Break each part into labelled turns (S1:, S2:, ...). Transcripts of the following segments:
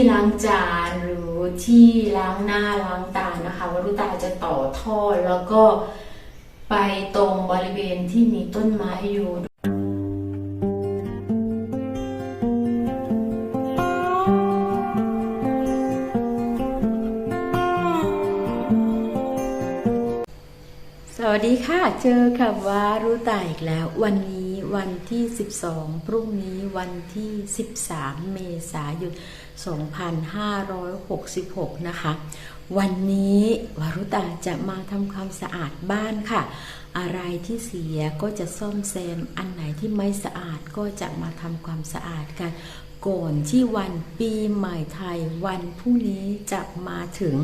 S1: ที่ล้างจานหรือที่ล้างหน้าล้างตานะคะวรุตาจะต่อท่อแล้วก็ไปตรงบริเวณที่มีต้นไม้อยู่สวัสดีค่ะ เจอกับวารุตาอีกแล้ววันนี้ วันที่ 12 พรุ่งนี้วันที่ 13 เมษายน 2566 นะคะ วันนี้วารุตาจะมาทำความสะอาดบ้านค่ะ อะไรที่เสียก็จะซ่อมแซม อันไหนที่ไม่สะอาดก็จะมาทำความสะอาดกัน ก่อนที่วันปีใหม่ไทยวันพรุ่งนี้จะมาถึง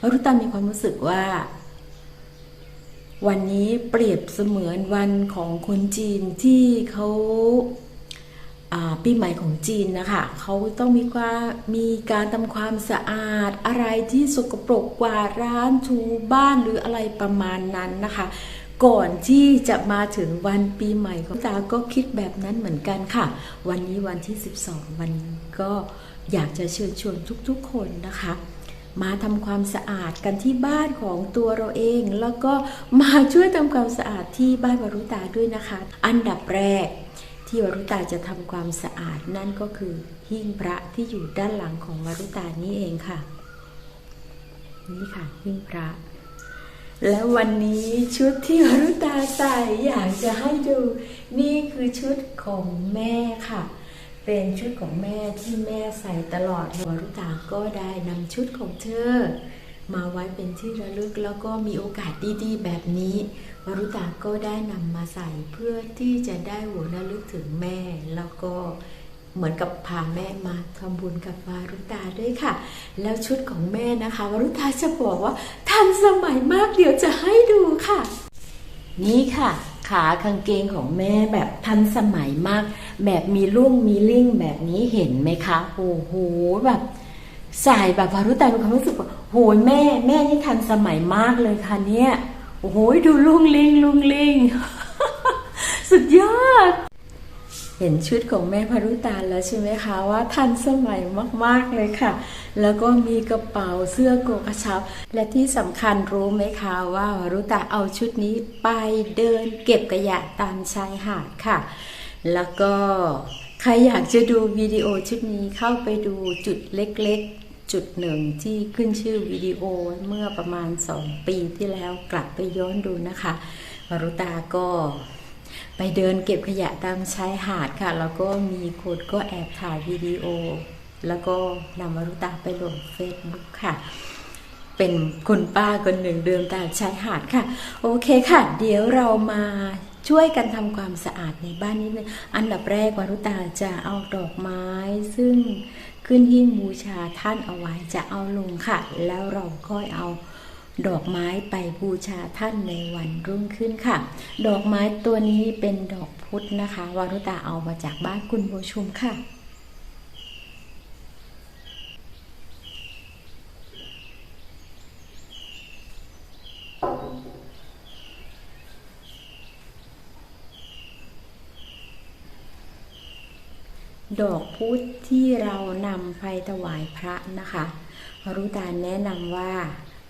S1: วารุตามีความรู้สึกว่า วันนี้เปรียบเสมือนวันของคนจีนที่เขาปีใหม่ของจีนนะคะเขาต้องมีความมีการทำความสะอาด อะไรที่สกปรกกว่าร้านถูบ้านหรืออะไรประมาณนั้นนะคะ ก่อนที่จะมาถึงวันปีใหม่ของตาก็คิดแบบนั้นเหมือนกันค่ะ วันนี้วันที่ 12 วันก็อยากจะเชิญชวนทุกๆคนนะคะ มาทำความสะอาดกันที่บ้านของตัวเราเอง แล้วก็มาช่วยทำความสะอาดที่บ้านวรุตาด้วยนะคะ อันดับแรกที่วรุตาจะทำความสะอาดนั่นก็คือหิ้งพระที่อยู่ด้านหลังของวรุตานี่เองค่ะ นี่ค่ะหิ้งพระแล้ววันนี้ชุดที่วรุตาใส่อยากจะให้ดู นี่คือชุดของแม่ค่ะ เป็นชุดของแม่ที่แม่ใส่ตลอดวรุตาก็ได้นำชุดของเธอ มาไว้เป็นที่ระลึกแล้วก็มีโอกาสดีๆ แบบนี้ วรุตาก็ได้นำมาใส่เพื่อที่จะได้หัวระลึกถึงแม่ แล้วก็เหมือนกับพาแม่มาทำบุญกับวารุตาด้วยค่ะ แล้วชุดของแม่นะคะวารุตาจะบอกว่าทันสมัยมากเดี๋ยวจะให้ดูค่ะ นี่ค่ะ ขากางเกงของแม่แบบทันสมัยมาก แบบมีลุ่งมีลิ่งแบบนี้เห็นไหมคะโอ้โหแบบใส่แบบวารุตามีความรู้สึกว่าโหยแม่ แม่นี่ทันสมัยมากเลยค่ะเนี่ยโอ้โหดูลุ่งลิงลุ่งลิง สุดยอด เห็นชุดของแม่พารุตาแล้วใช่ไหมคะว่าทันสมัยมากๆเลยค่ะ แล้วก็มีกระเป๋าเสื้อโกกระชับ และที่สำคัญรู้ไหมคะว่าวารุตาเอาชุดนี้ไปเดินเก็บกระยะตามชายหาดค่ะ แล้วก็ใครอยากจะดูวิดีโอชุดนี้เข้าไปดูจุดเล็กๆ จุดหนึ่งที่ขึ้นชื่อวิดีโอเมื่อประมาณ 2 ปีที่แล้วกลับไปย้อนดูนะคะวารุตาก็ ไปเดินเก็บขยะตามชายหาดค่ะ แล้วก็มีคนก็แอบถ่ายวิดีโอ แล้วก็นำวารุตาไปลงเฟซบุ๊กค่ะ เป็นคุณป้าคนหนึ่งเดินตามชายหาดค่ะ โอเคค่ะ เดี๋ยวเรามาช่วยกันทำความสะอาดในบ้านนิดนึงอันดับแรกวารุตาจะเอาดอกไม้ ซึ่งขึ้นหิ้งบูชาท่านเอาไว้จะเอาลงค่ะ แล้วเราก็เอา ดอกไม้ไปบูชาท่านในวันรุ่งขึ้นค่ะ ดอกไม้ตัวนี้เป็นดอกพุธนะคะวารุตาเอามาจากบ้านคุณโบชุมค่ะดอกพุธที่เรานำไปถวายพระนะคะวรุตาแนะนำว่า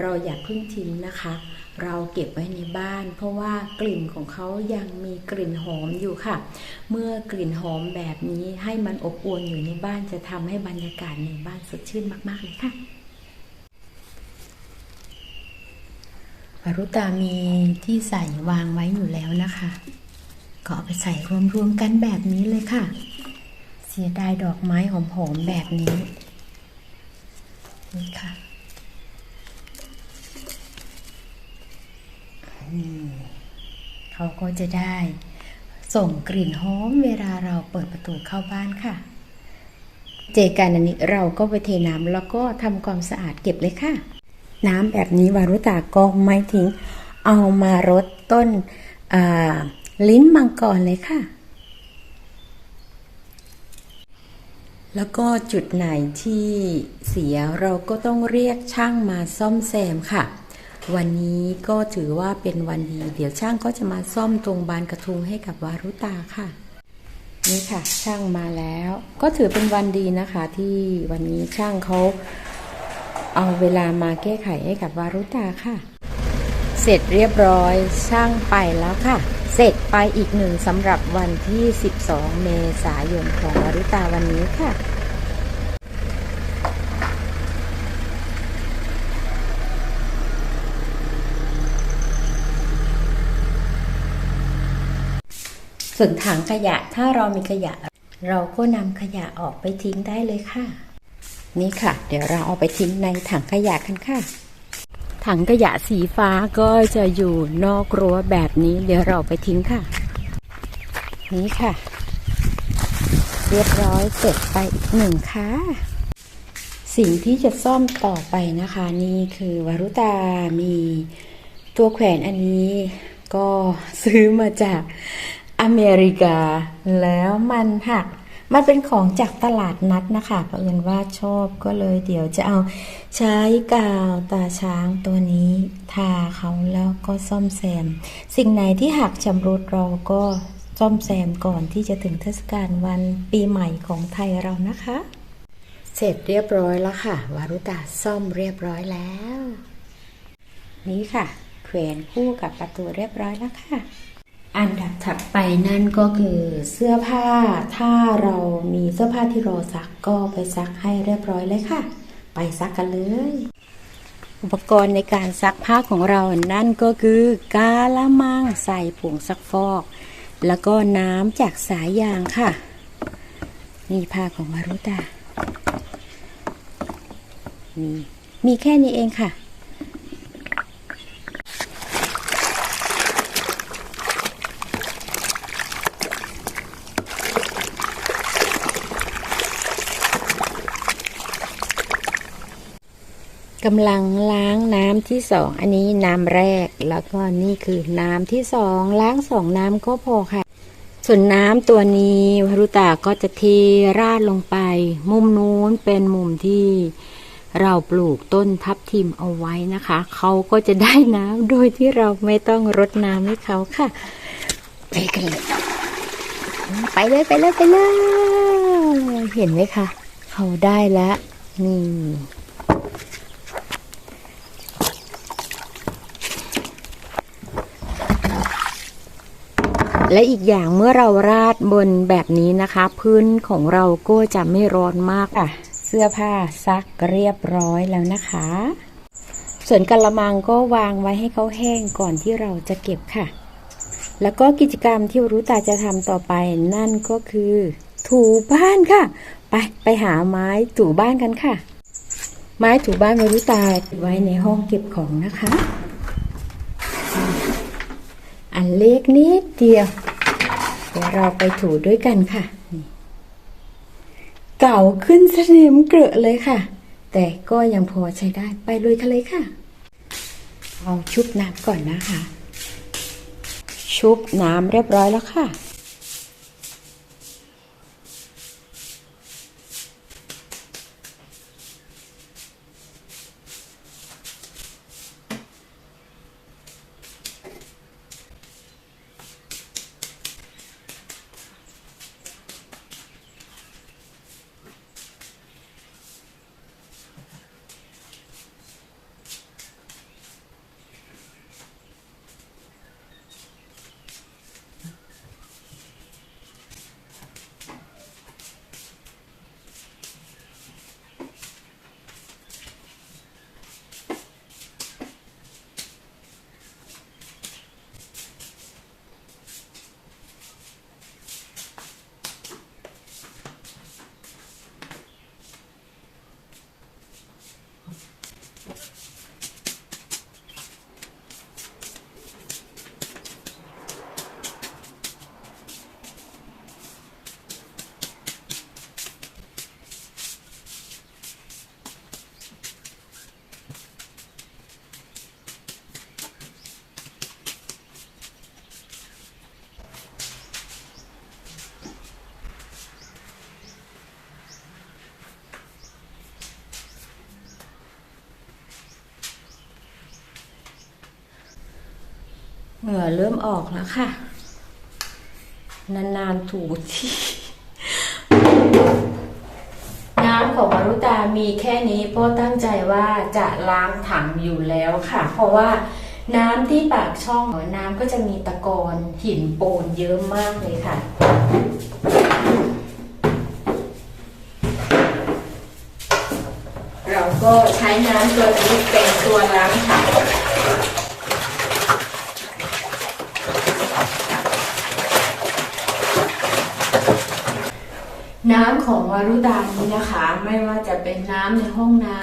S1: เราอย่าพึ่งทิ้งนะคะ เราเก็บไว้ในบ้าน เพราะว่ากลิ่นของเขายังมีกลิ่นหอมอยู่ค่ะ เมื่อกลิ่นหอมแบบนี้ให้มันอบอวลอยู่ในบ้านจะทำให้บรรยากาศในบ้านสดชื่นมาก ๆ เลยค่ะวรุตามีที่ใส่วางไว้อยู่แล้วนะคะก็เอาไปใส่รวมๆกันแบบนี้เลยค่ะ เสียดายดอกไม้หอมๆแบบนี้นี่ค่ะอืม เขาก็จะได้ ส่งกลิ่นหอมเวลาเราเปิดประตูเข้าบ้านค่ะ เจกันอันนี้เราก็ไปเทน้ำแล้วก็ทำความสะอาดเก็บเลยค่ะ น้ำแบบนี้วารุตาก็ไม่ทิ้ง เอามารดต้นลิ้นมังกรเลยค่ะ แล้วก็จุดไหนที่เสียเราก็ต้องเรียกช่างมาซ่อมแซมค่ะ วันนี้ก็ถือว่าเป็นวันดี เดี๋ยวช่างก็จะมาซ่อมตรงบานกระทุงให้กับวารุตาค่ะ นี่ค่ะ ช่างมาแล้ว ก็ถือเป็นวันดีนะคะ ที่วันนี้ช่างเขาเอาเวลามาแก้ไขให้กับวารุตาค่ะ เสร็จเรียบร้อยช่างไปแล้วค่ะ เสร็จไปอีกหนึ่งสำหรับวันที่ 12 เมษายนของวารุตาวันนี้ค่ะ ส่วนถังขยะถ้าเรามีขยะ เราก็นำขยะออกไปทิ้งได้เลยค่ะ นี่ค่ะ เดี๋ยวเราเอาไปทิ้งในถังขยะกันค่ะ ถังขยะสีฟ้าก็จะอยู่นอกรั้วแบบนี้เดี๋ยวเราไปทิ้งค่ะ นี่ค่ะ เรียบร้อยเสร็จไปอีกหนึ่งค่ะสิ่งที่จะซ่อมต่อไปนะคะ นี่คือวารุตามีตัวแขวนอันนี้ก็ซื้อมาจาก อเมริกา แล้วมันหัก มันเป็นของจากตลาดนัดนะคะเพราะเอิญว่าชอบก็เลยเดี๋ยวจะเอาใช้กาวตาช้างตัวนี้ ทาเขาแล้วก็ซ่อมแซม สิ่งไหนที่หักชำรุดเราก็ซ่อมแซมก่อนที่จะถึงเทศกาลวันปีใหม่ของไทยเรานะคะ เสร็จเรียบร้อยแล้วค่ะ วารุตาซ่อมเรียบร้อยแล้ว นี่ค่ะ แขวนคู่กับประตูเรียบร้อยแล้วค่ะ อันดับถัดไปนั่นก็คือเสื้อผ้า ถ้าเรามีเสื้อผ้าที่รอซักก็ไปซักให้เรียบร้อยเลยค่ะ ไปซักกันเลย อุปกรณ์ในการซักผ้าของเรานั่นก็คือกาละมังใส่ผงซักฟอก แล้วก็น้ำจากสายยางค่ะ นี่ผ้าของมารุตานี่มีแค่นี้เองค่ะ กำลังล้างน้ำที่สองอันนี้น้ำแรก แล้วก็นี่คือน้ำที่สองล้างสองน้ำก็พอค่ะ ส่วนน้ำตัวนี้วารุตาก็จะเทราดลงไป มุมนู้นเป็นมุมที่เราปลูกต้นทับทิมเอาไว้นะคะ เขาก็จะได้น้ำโดยที่เราไม่ต้องรดน้ำให้เขาค่ะ ไปกันเลย ไปเลยไปเลยไปเลย เห็นไหมคะ เขาได้แล้วนี่ และอีกอย่างเมื่อเราราดบนแบบนี้นะคะ พื้นของเราก็จะไม่ร้อนมากค่ะ เสื้อผ้าซักเรียบร้อยแล้วนะคะ ส่วนกระมังก็วางไว้ให้เขาแห้งก่อนที่เราจะเก็บค่ะ แล้วก็กิจกรรมที่รู้ตาจะทำต่อไปนั่นก็คือ ถูบ้านค่ะ ไปไปหาไม้ถูบ้านกันค่ะ ไม้ถูบ้านวรุตาไว้ในห้องเก็บของนะคะ อันเล็กนิดเดียว เดี๋ยวเราไปถูด้วยกันค่ะ เก่าขึ้นสนิมเกลือเลยค่ะ แต่ก็ยังพอใช้ได้ไปเลยกันเลยค่ะ เอาชุบน้ำก่อนนะคะ ชุบน้ำเรียบร้อยแล้วค่ะ เหงื่อเริ่มออกแล้วค่ะ นานๆถูที่น้ำของมารุตามีแค่นี้เพราะตั้งใจว่าจะล้างถังอยู่แล้วค่ะ เพราะว่าน้ำที่ปากช่องน้ำก็จะมีตะกอนหินปูนเยอะมากเลยค่ะเราก็ใช้น้ำตัวนี้เป็นตัวล้างถัง น้ำของวารุดานี้นะคะ ไม่ว่าจะเป็นน้ำในห้องน้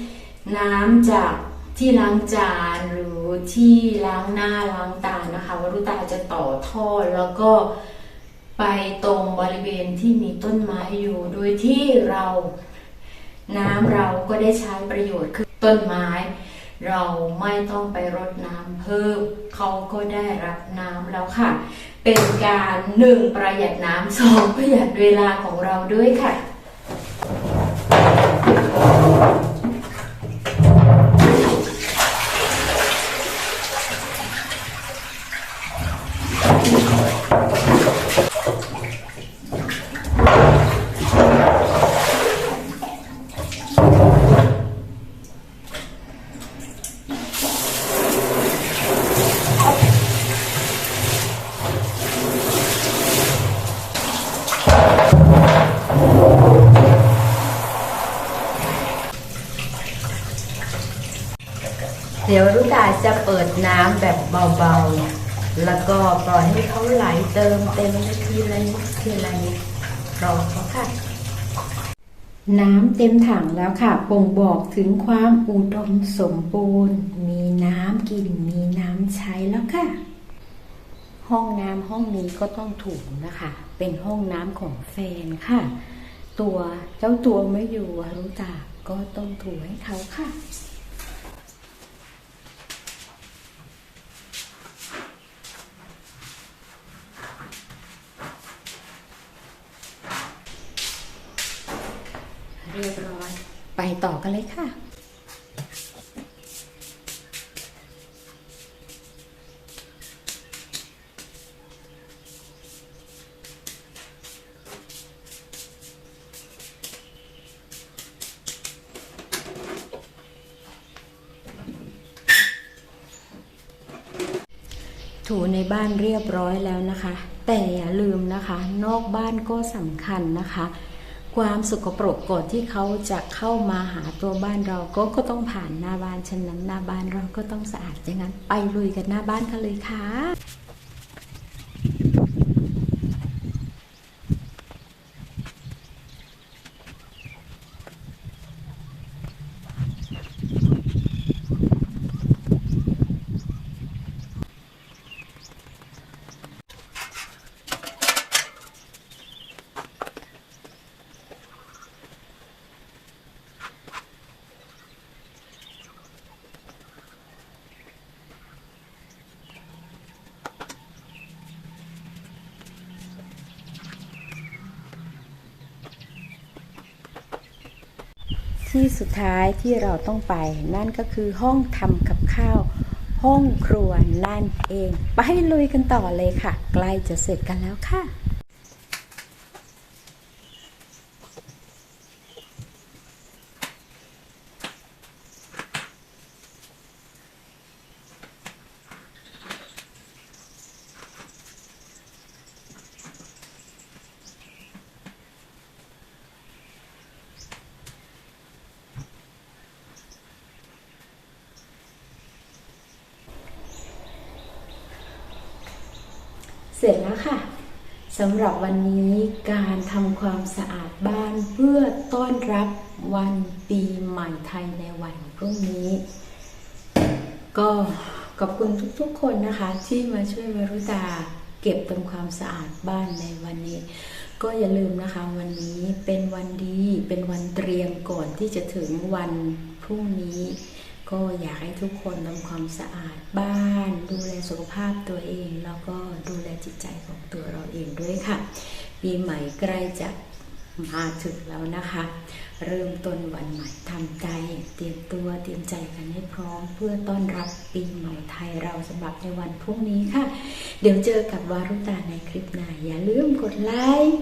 S1: ำน้ำจากที่ล้างจานหรือที่ล้างหน้าล้างตานะคะวารุตาจะต่อท่อแล้วก็ไปตรงบริเวณที่มีต้นไม้อยู่ โดยที่เรา น้ำเราก็ได้ใช้ประโยชน์คือต้นไม้ เราไม่ต้องไปรดน้ำเพิ่ม เขาก็ได้รับน้ำแล้วค่ะ เป็นการหนึ่งประหยัดน้ำสองประหยัดเวลาของเราด้วยค่ะ เดี๋ยวรุตาจะเปิดน้ำแบบเบาๆ แล้วก็ปล่อยให้เขาไหลเติมเต็มทีละนิดทีละนิดรอเขาค่ะ น้ำเต็มถังแล้วค่ะบ่งบอกถึงความอุดมสมบูรณ์ มีน้ำกิน มีน้ำใช้แล้วค่ะ ห้องน้ำห้องนี้ก็ต้องถูกนะคะ เป็นห้องน้ำของแฟนค่ะ ตัวเจ้าตัวไม่อยู่รู้จักก็ต้องถูให้เขาค่ะ เรียบร้อย ไปต่อ กันเลยค่ะ ถูในบ้านเรียบร้อยแล้วนะคะ แต่อย่าลืมนะคะ นอกบ้านก็สำคัญนะคะ ความสกปรกก่อนที่เขาจะเข้ามาหาตัวบ้านเราก็ก็ต้องผ่านหน้าบ้านฉะนั้นหน้าบ้านเราก็ต้องสะอาดอย่างนั้น ไปลุยกันหน้าบ้านกันเลยค่ะ ที่สุดท้ายที่เราต้องไป นั่นก็คือห้องทำกับข้าว ห้องครัวนั่นเอง ไปลุยกันต่อเลยค่ะ ใกล้จะเสร็จกันแล้วค่ะ ร็จแล้วค่ะสำหรับวันนี้การทำความสะอาดบ้านเพื่อต้อนรับวันปีใหม่ไทยในวันพรุ่งนี้ ก็ขอบคุณทุกๆคนนะคะ ที่มาช่วยวรุตาเก็บทำความสะอาดบ้านในวันนี้ ก็อย่าลืมนะคะวันนี้เป็นวันดีเป็นวันเตรียมก่อนที่จะถึงวันพรุ่งนี้ ก็อยากให้ทุกคนทำความสะอาดบ้าน ดูแลสุขภาพตัวเอง แล้วก็ดูแลจิตใจของตัวเราเองด้วยค่ะ ปีใหม่ใกล้จะมาถึงแล้วนะคะ เริ่มต้นวันใหม่ทำใจ เตรียมตัวเตรียมใจกันให้พร้อม เพื่อต้อนรับปีใหม่ไทยเราสำหรับในวันพรุ่งนี้ค่ะ เดี๋ยวเจอกับวารุตาในคลิปหน้าอย่าลืมกดไลค์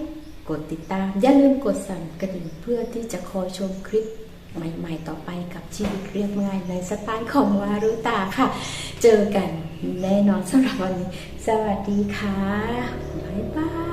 S1: กดติดตาม อย่าลืมกดสั่นกระดิ่งเพื่อที่จะคอยชมคลิป ใหม่ๆต่อไปกับชีวิตเรียบง่ายในสไตล์ของวารุตาค่ะ เจอกันแน่นอนสำหรับวันนี้ สวัสดีค่ะ บ๊ายบาย